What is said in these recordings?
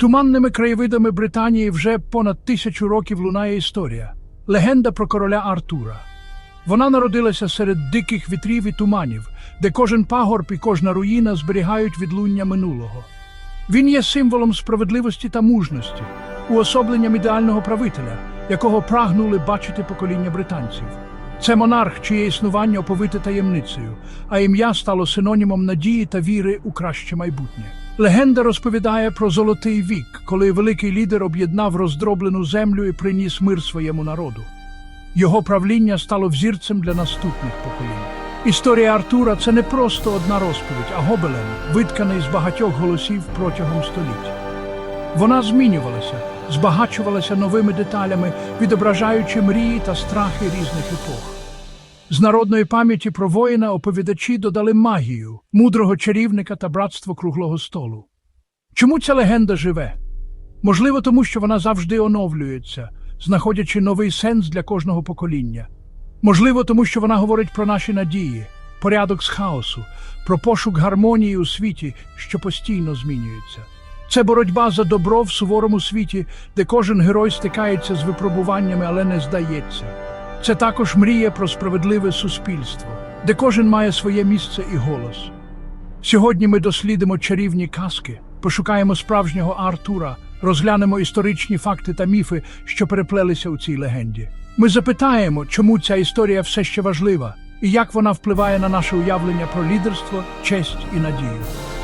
Туманними краєвидами Британії вже понад тисячу років лунає історія. Легенда про короля Артура. Вона народилася серед диких вітрів і туманів, де кожен пагорб і кожна руїна зберігають відлуння минулого. Він є символом справедливості та мужності, уособленням ідеального правителя, якого прагнули бачити покоління британців. Це монарх, чиє існування оповите таємницею, а ім'я стало синонімом надії та віри у краще майбутнє. Легенда розповідає про золотий вік, коли великий лідер об'єднав роздроблену землю і приніс мир своєму народу. Його правління стало взірцем для наступних поколінь. Історія Артура це не просто одна розповідь, а гобелен, витканий з багатьох голосів протягом століть. Вона змінювалася, збагачувалася новими деталями, відображаючи мрії та страхи різних епох. З народної пам'яті про воїна оповідачі додали магію, мудрого чарівника та братство круглого столу. Чому ця легенда живе? Можливо, тому що вона завжди оновлюється, знаходячи новий сенс для кожного покоління. Можливо, тому що вона говорить про наші надії, порядок з хаосу, про пошук гармонії у світі, що постійно змінюється. Це боротьба за добро в суворому світі, де кожен герой стикається з випробуваннями, але не здається. Це також мріє про справедливе суспільство, де кожен має своє місце і голос. Сьогодні ми дослідимо чарівні казки, пошукаємо справжнього Артура, розглянемо історичні факти та міфи, що переплелися у цій легенді. Ми запитаємо, чому ця історія все ще важлива і як вона впливає на наше уявлення про лідерство, честь і надію.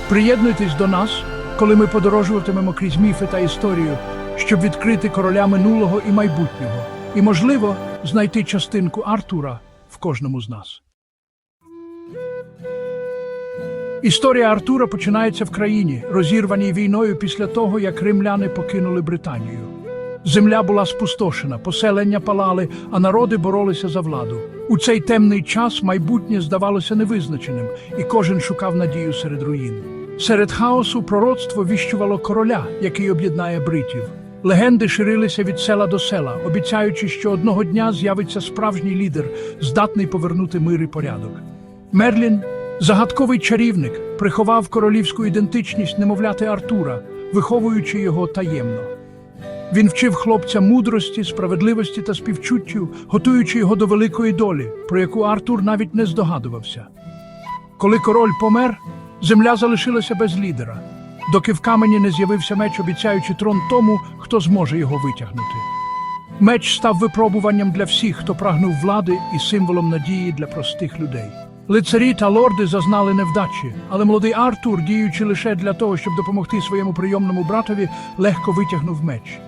Приєднуйтесь до нас, коли ми подорожуватимемо крізь міфи та історію, щоб відкрити короля минулого і майбутнього, і, можливо, знайти частинку Артура в кожному з нас. Історія Артура починається в країні, розірваній війною після того, як римляни покинули Британію. Земля була спустошена, поселення палали, а народи боролися за владу. У цей темний час майбутнє здавалося невизначеним, і кожен шукав надію серед руїн. Серед хаосу пророцтво віщувало короля, який об'єднає бритів. Легенди ширилися від села до села, обіцяючи, що одного дня з'явиться справжній лідер, здатний повернути мир і порядок. Мерлін, загадковий чарівник, приховав королівську ідентичність немовляти Артура, виховуючи його таємно. Він вчив хлопця мудрості, справедливості та співчуттю, готуючи його до великої долі, про яку Артур навіть не здогадувався. Коли король помер, земля залишилася без лідера, доки в камені не з'явився меч, обіцяючи трон тому, хто зможе його витягнути. Меч став випробуванням для всіх, хто прагнув влади і символом надії для простих людей. Лицарі та лорди зазнали невдачі, але молодий Артур, діючи лише для того, щоб допомогти своєму прийомному братові, легко витягнув меч.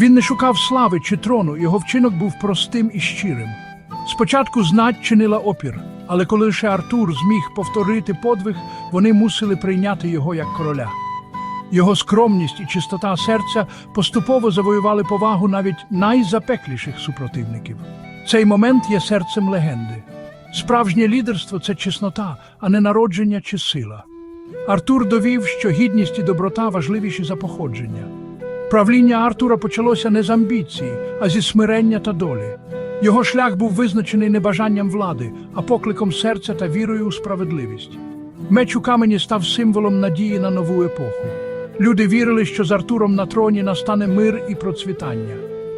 Він не шукав слави чи трону, його вчинок був простим і щирим. Спочатку знать чинила опір, але коли лише Артур зміг повторити подвиг, вони мусили прийняти його як короля. Його скромність і чистота серця поступово завоювали повагу навіть найзапекліших супротивників. Цей момент є серцем легенди. Справжнє лідерство це чеснота, а не народження чи сила. Артур довів, що гідність і доброта важливіші за походження. Правління Артура почалося не з амбіції, а зі смирення та долі. Його шлях був визначений не бажанням влади, а покликом серця та вірою у справедливість. Меч у камені став символом надії на нову епоху. Люди вірили, що з Артуром на троні настане мир і процвітання.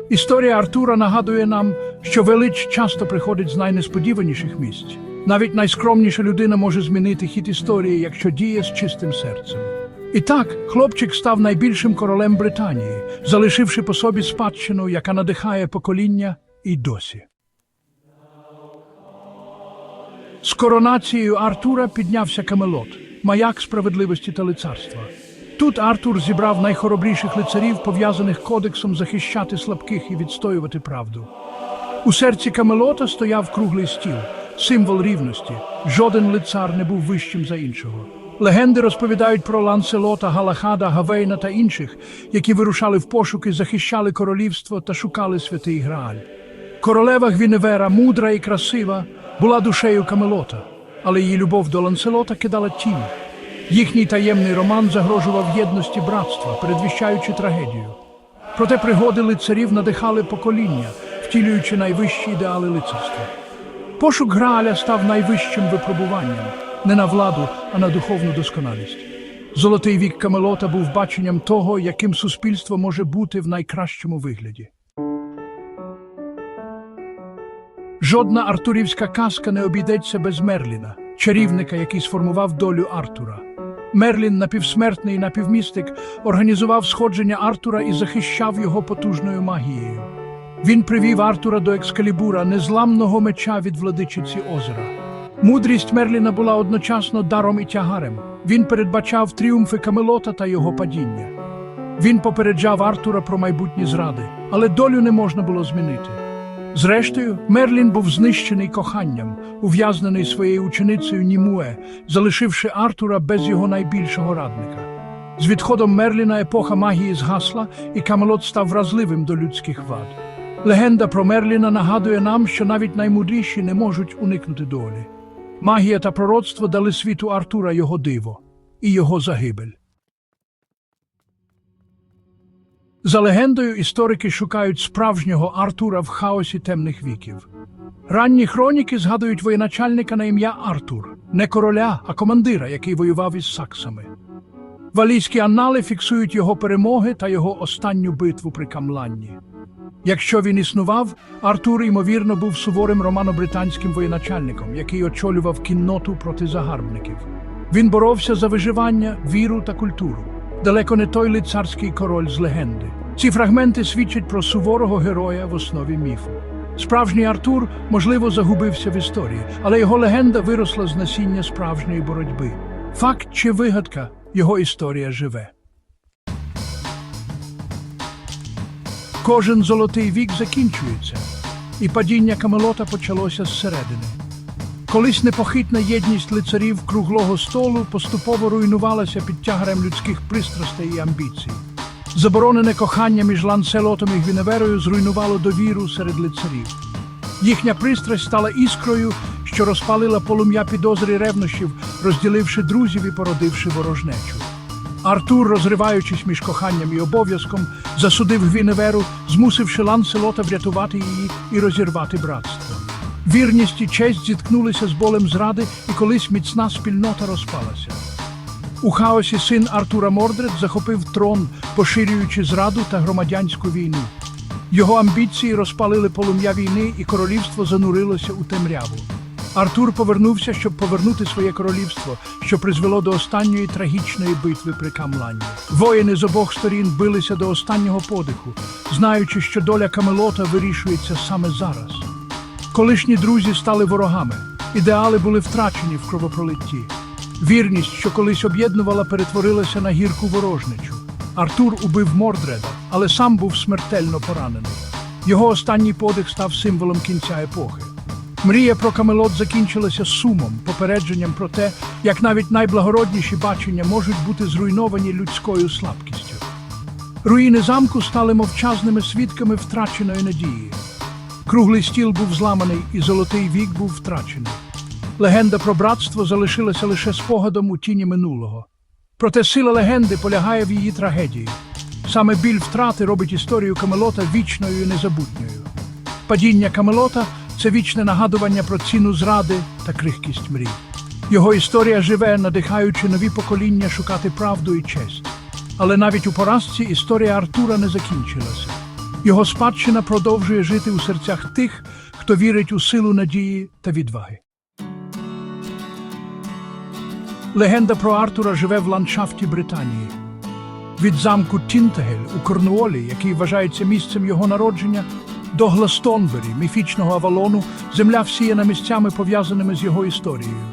Історія Артура нагадує нам, що велич часто приходить з найнесподіваніших місць. Навіть найскромніша людина може змінити хід історії, якщо діє з чистим серцем. І так, хлопчик став найбільшим королем Британії, залишивши по собі спадщину, яка надихає покоління і досі. З коронацією Артура піднявся Камелот, маяк справедливості та лицарства. Тут Артур зібрав найхоробріших лицарів, пов'язаних кодексом захищати слабких і відстоювати правду. У серці Камелота стояв круглий стіл, символ рівності. Жоден лицар не був вищим за іншого. Легенди розповідають про Ланселота, Галахада, Гавейна та інших, які вирушали в пошуки, захищали королівство та шукали святий Грааль. Королева Гвіневера, мудра і красива, була душею Камелота, але її любов до Ланселота кидала тінь. Їхній таємний роман загрожував єдності братства, передвіщаючи трагедію. Проте пригоди лицарів надихали покоління, втілюючи найвищі ідеали лицарства. Пошук Грааля став найвищим випробуванням не на владу, а на духовну досконалість. Золотий вік Камелота був баченням того, яким суспільство може бути в найкращому вигляді. Жодна артурівська казка не обійдеться без Мерліна, чарівника, який сформував долю Артура. Мерлін, напівсмертний напівмістик, організував сходження Артура і захищав його потужною магією. Він привів Артура до Екскалібура, незламного меча від владичиці озера. Мудрість Мерліна була одночасно даром і тягарем. Він передбачав тріумфи Камелота та його падіння. Він попереджав Артура про майбутні зради, але долю не можна було змінити. Зрештою, Мерлін був знищений коханням, ув'язнений своєю ученицею Німуе, залишивши Артура без його найбільшого радника. З відходом Мерліна епоха магії згасла, і Камелот став вразливим до людських вад. Легенда про Мерліна нагадує нам, що навіть наймудріші не можуть уникнути долі. Магія та пророцтво дали світу Артура його диво і його загибель. За легендою, історики шукають справжнього Артура в хаосі темних віків. Ранні хроніки згадують воєначальника на ім'я Артур, не короля, а командира, який воював із саксами. Валійські анали фіксують його перемоги та його останню битву при Камланні. Якщо він існував, Артур, ймовірно, був суворим романо-британським воєначальником, який очолював кінноту проти загарбників. Він боровся за виживання, віру та культуру. Далеко не той лицарський король з легенди. Ці фрагменти свідчать про суворого героя в основі міфу. Справжній Артур, можливо, загубився в історії, але його легенда виросла з насіння справжньої боротьби. Факт чи вигадка, його історія живе. Кожен золотий вік закінчується, і падіння Камелота почалося зсередини. Колись непохитна єдність лицарів круглого столу поступово руйнувалася під тягарем людських пристрастей і амбіцій. Заборонене кохання між Ланселотом і Гвіневерою зруйнувало довіру серед лицарів. Їхня пристрасть стала іскрою, що розпалила полум'я підозри ревнощів, розділивши друзів і породивши ворожнечу. Артур, розриваючись між коханням і обов'язком, засудив Гвіневеру, змусивши Ланселота врятувати її і розірвати братство. Вірність і честь зіткнулися з болем зради, і колись міцна спільнота розпалася. У хаосі син Артура Мордред захопив трон, поширюючи зраду та громадянську війну. Його амбіції розпалили полум'я війни, і королівство занурилося у темряву. Артур повернувся, щоб повернути своє королівство, що призвело до останньої трагічної битви при Камлані. Воїни з обох сторін билися до останнього подиху, знаючи, що доля Камелота вирішується саме зараз. Колишні друзі стали ворогами, ідеали були втрачені в кровопролитті. Вірність, що колись об'єднувала, перетворилася на гірку ворожничу. Артур убив Мордреда, але сам був смертельно поранений. Його останній подих став символом кінця епохи. Мрія про Камелот закінчилася сумом, попередженням про те, як навіть найблагородніші бачення можуть бути зруйновані людською слабкістю. Руїни замку стали мовчазними свідками втраченої надії. Круглий стіл був зламаний, і золотий вік був втрачений. Легенда про братство залишилася лише спогадом у тіні минулого. Проте сила легенди полягає в її трагедії. Саме біль втрати робить історію Камелота вічною і незабутньою. Падіння Камелота це вічне нагадування про ціну зради та крихкість мрій. Його історія живе, надихаючи нові покоління шукати правду і честь. Але навіть у поразці історія Артура не закінчилася. Його спадщина продовжує жити у серцях тих, хто вірить у силу надії та відваги. Легенда про Артура живе в ландшафті Британії. Від замку Тінтагель у Корнуолі, який вважається місцем його народження, до Гластонбері, міфічного Авалону, земля всіяна місцями, пов'язаними з його історією.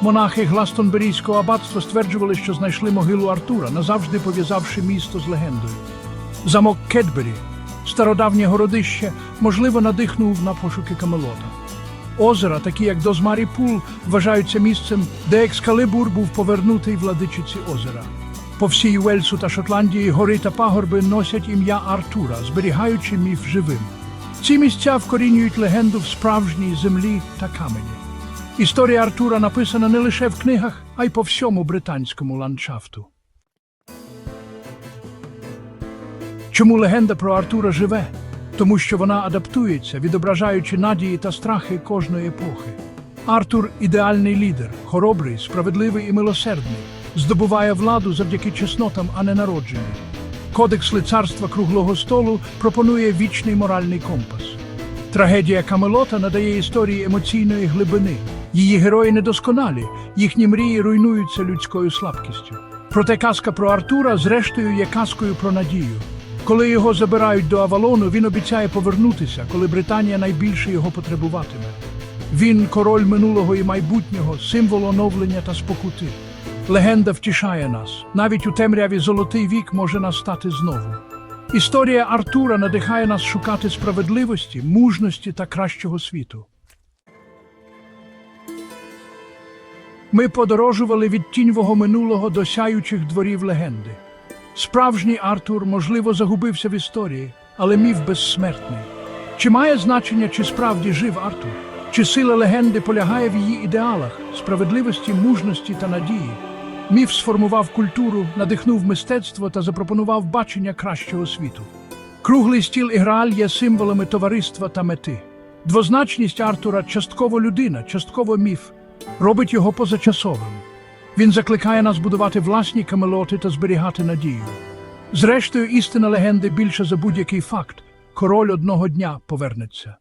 Монахи Гластонберійського аббатства стверджували, що знайшли могилу Артура, назавжди пов'язавши місто з легендою. Замок Кетбері, стародавнє городище, можливо, надихнув на пошуки Камелота. Озера, такі як Дозмарі Пул, вважаються місцем, де Екскалибур був повернутий владичиці озера. По всій Уельсу та Шотландії гори та пагорби носять ім'я Артура, зберігаючи міф живим. Ці місця вкорінюють легенду в справжній землі та камені. Історія Артура написана не лише в книгах, а й по всьому британському ландшафту. Чому легенда про Артура живе? Тому що вона адаптується, відображаючи надії та страхи кожної епохи. Артур ідеальний лідер, хоробрий, справедливий і милосердний, здобуває владу завдяки чеснотам, а не народженню. Кодекс лицарства круглого столу пропонує вічний моральний компас. Трагедія Камелота надає історії емоційної глибини. Її герої недосконалі, їхні мрії руйнуються людською слабкістю. Проте казка про Артура, зрештою, є казкою про надію. Коли його забирають до Авалону, він обіцяє повернутися, коли Британія найбільше його потребуватиме. Він король минулого і майбутнього, символ оновлення та спокути. Легенда втішає нас. Навіть у темряві золотий вік може настати знову. Історія Артура надихає нас шукати справедливості, мужності та кращого світу. Ми подорожували від тіньового минулого до сяючих дворів легенди. Справжній Артур, можливо, загубився в історії, але міф безсмертний. Чи має значення, чи справді жив Артур? Чи сила легенди полягає в її ідеалах, справедливості, мужності та надії? Міф сформував культуру, надихнув мистецтво та запропонував бачення кращого світу. Круглий стіл і грааль є символами товариства та мети. Двозначність Артура частково людина, частково міф, робить його позачасовим. Він закликає нас будувати власні камелоти та зберігати надію. Зрештою, істина легенди більше за будь-який факт. Король одного дня повернеться.